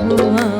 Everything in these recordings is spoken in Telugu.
তোমার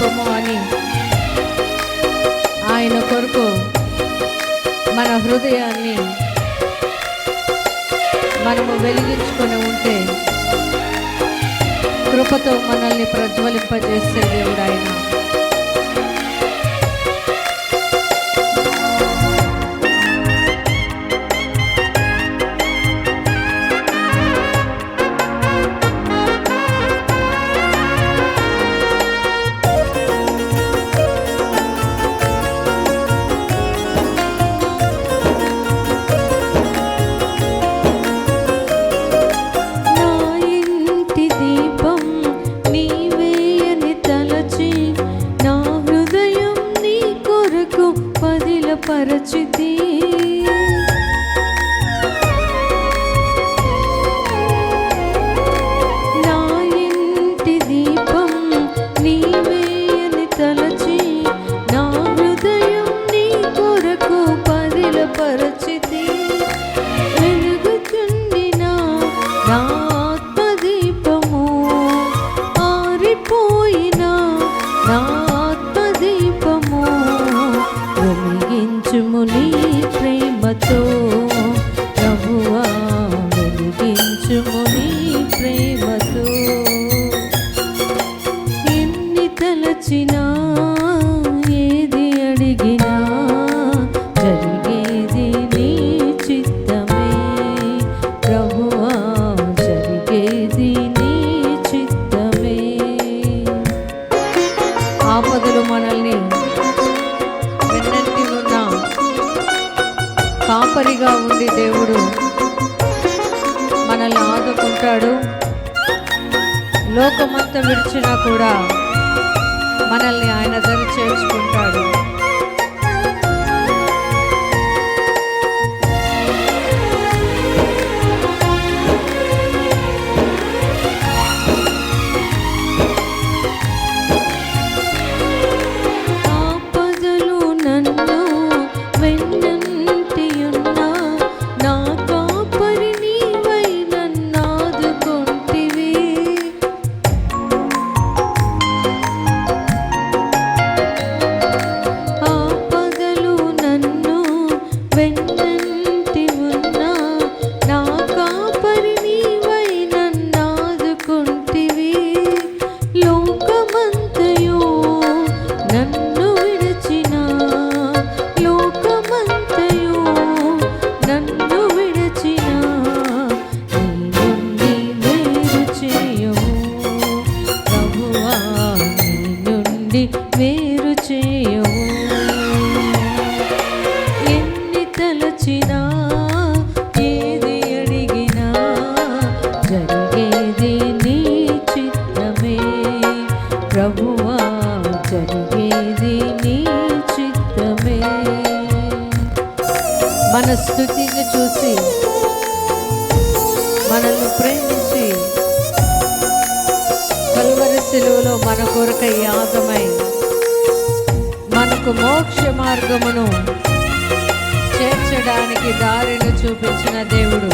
ఇంటి అని ఆయన కొరకు మన హృదయాన్ని మనము వెలిగించుకొని ఉంటే కృపతో మనల్ని ప్రజ్వలింపజేసే దేవుడు ఆయన. తలచినా ఏది అడిగినా జరిగేది నీ చిత్తమే. ప్రభువా జరిగేది నీ చిత్తమే. ఆపదలు మనల్ని వెన్నంటి ఉన్న కాపరిగా ఉండి దేవుడు మనల్ని ఆదుకుంటాడు. లోకమంతా విడిచినా కూడా మనల్ని ఆయన దరి చేర్చుకుంటాడు స్థుతిని చూసి మనల్ని ప్రేమించి కలువరి సెలువులో మన కొరక యాగమై మనకు మోక్ష మార్గమును చేర్చడానికి దారిని చూపించిన దేవుడు.